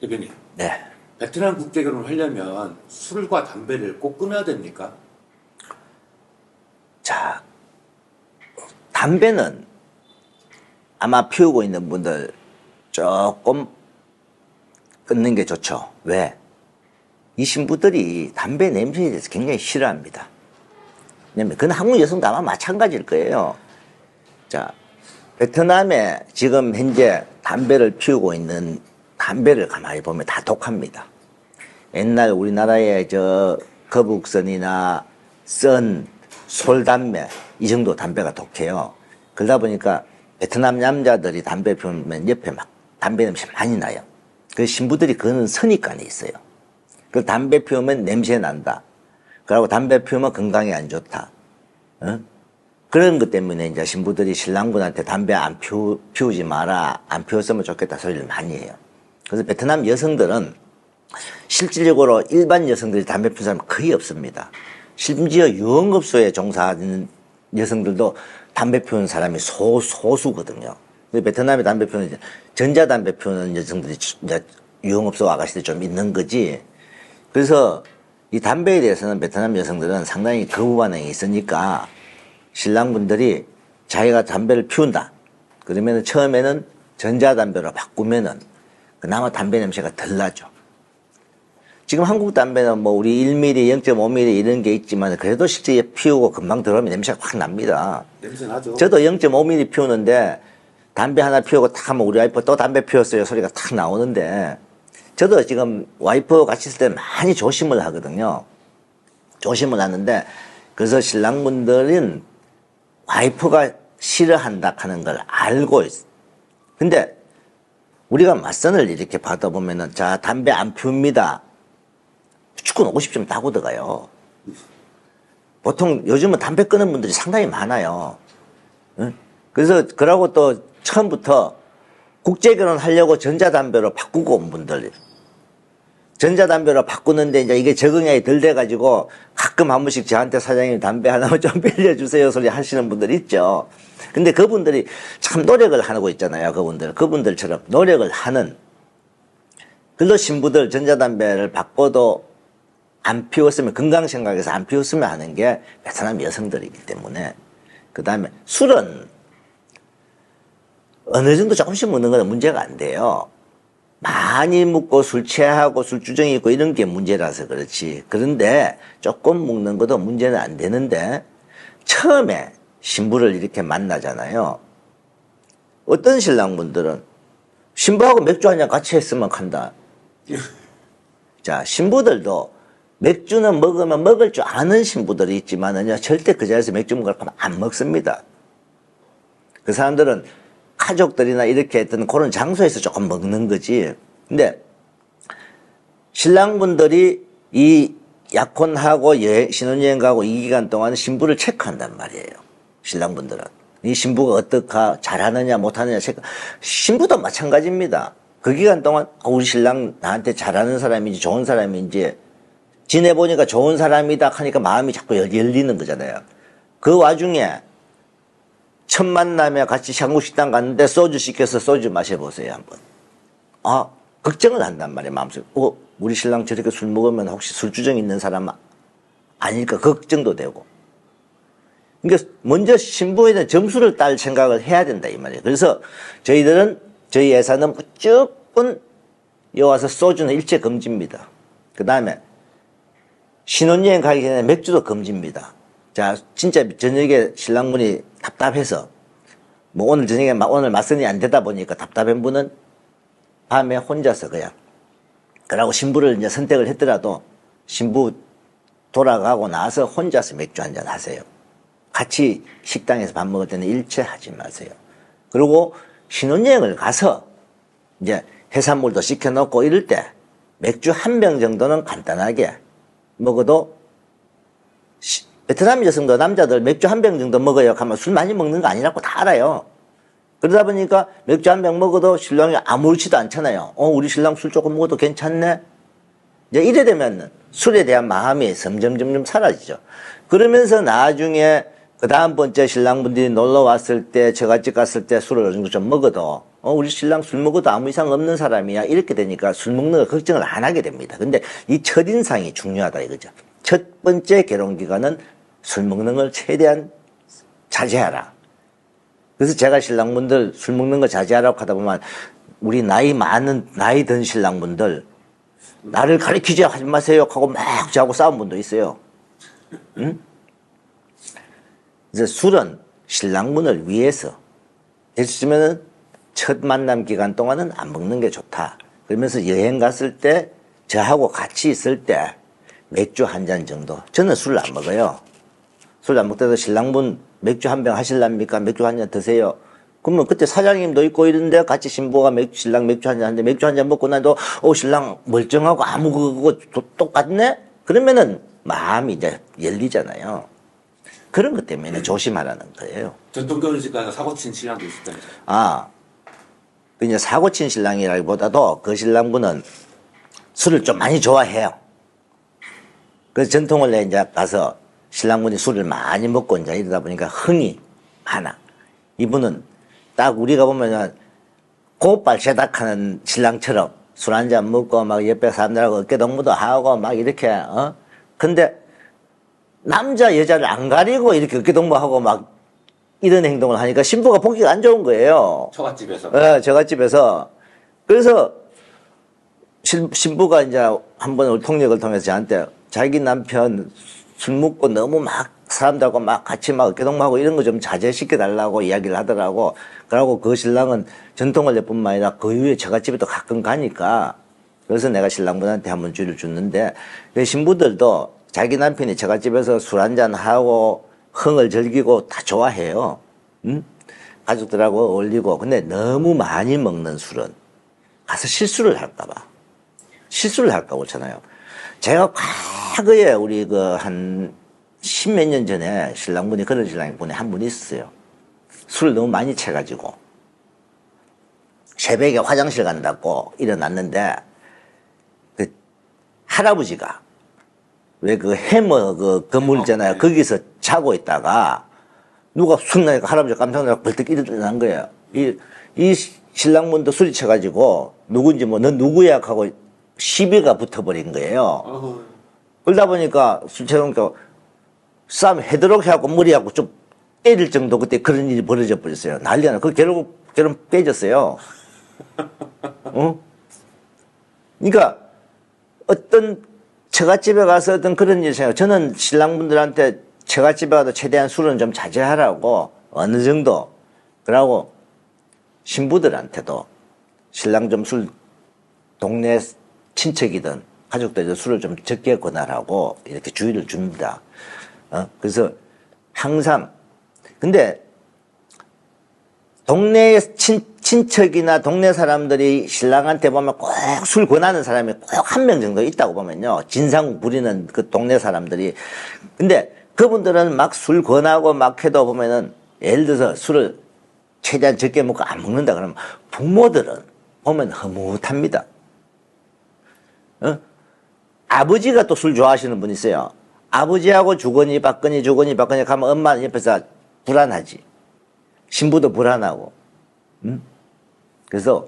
대표님, 네. 베트남 국제 결혼을 하려면 술과 담배를 꼭 끊어야 됩니까? 자, 담배는 아마 피우고 있는 분들 조금 끊는 게 좋죠. 왜? 이 신부들이 담배 냄새에 대해서 굉장히 싫어합니다. 왜냐면 그건 한국 여성도 아마 마찬가지일 거예요. 자, 베트남에 지금 현재 담배를 피우고 있는 담배를 가만히 보면 다 독합니다. 옛날 우리나라의 저 거북선이나 썬, 솔담배 이 정도 담배가 독해요. 그러다 보니까 베트남 남자들이 담배 피우면 옆에 막 담배 냄새 많이 나요. 그 신부들이 그거는 선입관이 있어요. 그 담배 피우면 냄새 난다. 그리고 담배 피우면 건강에 안 좋다. 어? 그런 것 때문에 이제 신부들이 신랑분한테 담배 안 피우, 피우지 마라, 안 피웠으면 좋겠다 소리를 많이 해요. 그래서 베트남 여성들은 실질적으로 일반 여성들이 담배 피우는 사람 거의 없습니다. 심지어 유흥업소에 종사하는 여성들도 담배 피우는 사람이 소, 소수거든요. 베트남에 담배 피우는, 전자담배 피우는 여성들이 유흥업소 아가씨들 좀 있는 거지. 그래서 이 담배에 대해서는 베트남 여성들은 상당히 거부 반응이 있으니까 신랑분들이 자기가 담배를 피운다. 그러면 처음에는 전자담배로 바꾸면은 그나마 담배 냄새가 덜 나죠. 지금 한국 담배는 뭐 우리 1mm, 0.5mm 이런 게 있지만 그래도 실제 피우고 금방 들어오면 냄새가 확 납니다. 냄새 나죠? 저도 0.5mm 피우는데 담배 하나 피우고 탁 하면 우리 와이프 또 담배 피웠어요 소리가 탁 나오는데 저도 지금 와이프 같이 있을 때 많이 조심을 하거든요. 조심을 하는데 그래서 신랑분들은 와이프가 싫어한다 하는 걸 알고 있어. 근데 우리가 맞선을 이렇게 받아보면은 자 담배 안 피웁니다. 축구는 50점 따고 들어가요. 보통 요즘은 담배 끊는 분들이 상당히 많아요. 응? 그래서 그러고 또 처음부터 국제 결혼 하려고 전자담배로 바꾸고 온 분들. 전자담배로 바꾸는데 이제 이게 적응이 덜 돼가지고 가끔 한 번씩 저한테 사장님 담배 하나만 좀 빌려주세요 소리 하시는 분들 있죠. 근데 그분들이 참 노력을 하고 있잖아요. 그분들. 그분들처럼 노력을 하는 근로 신부들 전자담배를 바꿔도 안 피웠으면 건강 생각에서 안 피웠으면 하는 게 베트남 여성들이기 때문에 그 다음에 술은 어느 정도 조금씩 먹는 건 문제가 안 돼요. 많이 먹고 술 취하고 술주정이 있고 이런 게 문제라서 그렇지. 그런데 조금 먹는 것도 문제는 안 되는데 처음에 신부를 이렇게 만나잖아요. 어떤 신랑분들은 신부하고 맥주 한 잔 같이 했으면 간다. 자, 신부들도 맥주는 먹으면 먹을 줄 아는 신부들이 있지만은요, 절대 그 자리에서 맥주 먹을 거면 안 먹습니다. 그 사람들은 가족들이나 이렇게 했던 그런 장소에서 조금 먹는 거지. 근데 신랑분들이 이 약혼하고 여행, 신혼여행 가고 이 기간 동안 신부를 체크한단 말이에요. 신랑분들은. 이 신부가 어떻가 잘하느냐 못하느냐 체크. 신부도 마찬가지입니다. 그 기간 동안 아, 우리 신랑 나한테 잘하는 사람인지 좋은 사람인지 지내보니까 좋은 사람이다 하니까 마음이 자꾸 열- 열리는 거잖아요. 그 와중에 첫 만남에 같이 한국식당 갔는데 소주 시켜서 소주 마셔보세요, 한번. 아, 걱정을 한단 말이에요, 마음속에. 어, 우리 신랑 저렇게 술 먹으면 혹시 술주정 있는 사람 아닐까 걱정도 되고. 그러니까 먼저 신부에 대한 점수를 딸 생각을 해야 된다, 이 말이에요. 그래서 저희들은, 저희 회사는 무조건 여기 와서 소주는 일체 금지입니다. 그 다음에 신혼여행 가기 전에 맥주도 금지입니다. 자, 진짜 저녁에 신랑분이 답답해서, 뭐 오늘 저녁에 마- 오늘 맞선이 안 되다 보니까 답답한 분은 밤에 혼자서 그냥, 그러고 신부를 이제 선택을 했더라도 신부 돌아가고 나서 혼자서 맥주 한잔 하세요. 같이 식당에서 밥 먹을 때는 일체 하지 마세요. 그리고 신혼여행을 가서 이제 해산물도 시켜놓고 이럴 때 맥주 한 병 정도는 간단하게 먹어도 시- 베트남 여성도 남자들 맥주 한 병 정도 먹어요. 하면 술 많이 먹는 거 아니라고 다 알아요. 그러다 보니까 맥주 한 병 먹어도 신랑이 아무렇지도 않잖아요. 어, 우리 신랑 술 조금 먹어도 괜찮네? 이제 이래 되면 술에 대한 마음이 점점 점점 사라지죠. 그러면서 나중에 그 다음 번째 신랑분들이 놀러 왔을 때, 저같이 갔을 때 술을 어느 정도 좀 먹어도, 어, 우리 신랑 술 먹어도 아무 이상 없는 사람이야. 이렇게 되니까 술 먹는 거 걱정을 안 하게 됩니다. 근데 이 첫인상이 중요하다 이거죠. 첫 번째 결혼기간은 술 먹는 걸 최대한 자제하라. 그래서 제가 신랑분들 술 먹는 거 자제하라고 하다 보면 우리 나이 많은, 나이 든 신랑분들 나를 가리키지 하지 마세요 하고 막 저하고 싸운 분도 있어요. 이제 술은 신랑분을 위해서 했으면은 첫 만남 기간 동안은 안 먹는 게 좋다. 그러면서 여행 갔을 때 저하고 같이 있을 때 맥주 한 잔 정도. 저는 술을 안 먹어요. 술 안 먹다가 신랑분 맥주 한 병 하실랍니까? 맥주 한 잔 드세요. 그러면 그때 사장님도 있고 이런데 같이 신부가 맥주, 신랑 맥주 한 잔 하는데 맥주 한 잔 먹고 나도 어 신랑 멀쩡하고 아무 그거 똑같네? 그러면은 마음이 이제 열리잖아요. 그런 것 때문에 조심하라는 거예요. 전통 결혼식 가서 사고 친 신랑도 있었다면서요. 아, 그 이제 사고 친 신랑이라기보다도 그 신랑분은 술을 좀 많이 좋아해요. 그래서 전통을 내 이제 가서 신랑분이 술을 많이 먹고 이제 이러다 보니까 흥이 많아. 이분은 딱 우리가 보면은 곧발 세닥하는 신랑처럼 술 한 잔 먹고 막 옆에 사람들하고 어깨 동무도 하고 막 이렇게, 어? 근데 남자 여자를 안 가리고 이렇게 어깨 동무하고 막 이런 행동을 하니까 신부가 보기가 안 좋은 거예요. 처갓집에서. 예, 저갓집에서. 그래서 신, 신부가 이제 한번 우리 통역을 통해서 저한테 자기 남편 술 먹고 너무 막 사람들하고 막 같이 막 어깨동무하고 이런 거 좀 자제시켜 달라고 이야기를 하더라고. 그러고 그 신랑은 전통을 내뿐만 아니라 그 이후에 저갓집에도 가끔 가니까 그래서 내가 신랑분한테 한번 주를 줬는데 그 신부들도 자기 남편이 저갓집에서 술 한잔 하고 흥을 즐기고 다 좋아해요. 응? 가족들하고 어울리고 근데 너무 많이 먹는 술은 가서 실수를 할까봐 실수를 할까 그렇잖아요. 제가 과거에 우리 그 한 십몇 년 전에 신랑분이 그런 신랑분이 한 분 있었어요. 술을 너무 많이 채가지고 새벽에 화장실 간다고 일어났는데 그 할아버지가 왜 그 해머 그 건물 있잖아요. 거기서 자고 있다가 누가 순간에 할아버지가 깜짝 놀라 벌떡 일어난 거예요. 이, 이 신랑분도 술이 쳐가지고 누군지 뭐넌 누구야 하고 시비가 붙어버린 거예요. 어후, 그러다 보니까 술 취하니까 싸움 해도록 해갖고 머리하고 좀 때릴 정도 그때 그런 일이 벌어져 버렸어요. 난리가 나. 그 결국, 결혼 빼졌어요. 어? 그러니까 어떤 처갓집에 가서 어떤 그런 일이 생겨. 저는 신랑분들한테 처갓집에 가도 최대한 술은 좀 자제하라고 어느 정도. 그러고 신부들한테도 신랑 좀 술 동네 친척이든 가족들도 술을 좀 적게 권하라고 이렇게 주의를 줍니다. 어? 그래서 항상 근데 동네 친, 친척이나 동네 사람들이 신랑한테 보면 꼭 술 권하는 사람이 꼭 한 명 정도 있다고 보면요. 진상 부리는 그 동네 사람들이. 근데 그분들은 막 술 권하고 막 해도 보면은 예를 들어서 술을 최대한 적게 먹고 안 먹는다 그러면 부모들은 보면 흐뭇합니다. 어? 아버지가 또 술 좋아하시는 분 있어요. 아버지하고 주거니 받거니 주거니 받거니 가면 엄마는 옆에서 불안하지. 신부도 불안하고. 음? 그래서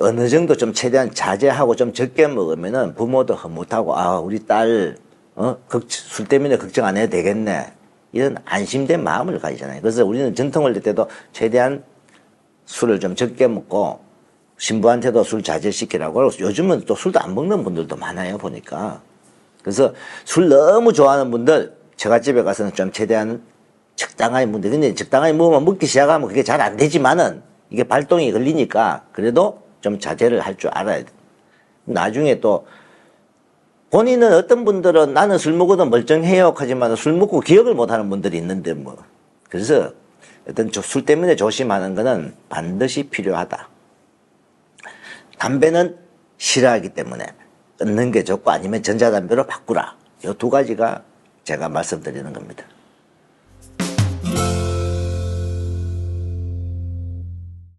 어느 정도 좀 최대한 자제하고 좀 적게 먹으면은 부모도 흐뭇하고 아 우리 딸 어? 걱- 술 때문에 걱정 안 해도 되겠네. 이런 안심된 마음을 가지잖아요. 그래서 우리는 전통을 낼 때도 최대한 술을 좀 적게 먹고 신부한테도 술 자제시키라고 하고 요즘은 또 술도 안 먹는 분들도 많아요 보니까. 그래서 술 너무 좋아하는 분들 처갓집에 가서는 좀 최대한 적당하게 먹는데 근데 적당하게 먹으면 먹기 시작하면 그게 잘 안 되지만은 이게 발동이 걸리니까 그래도 좀 자제를 할 줄 알아야 돼. 나중에 또 본인은 어떤 분들은 나는 술 먹어도 멀쩡해요 하지만 술 먹고 기억을 못하는 분들이 있는데 뭐. 그래서 어떤 조- 술 때문에 조심하는 거는 반드시 필요하다. 담배는 싫어하기 때문에 끊는 게 좋고 아니면 전자담배로 바꾸라. 이 두 가지가 제가 말씀드리는 겁니다.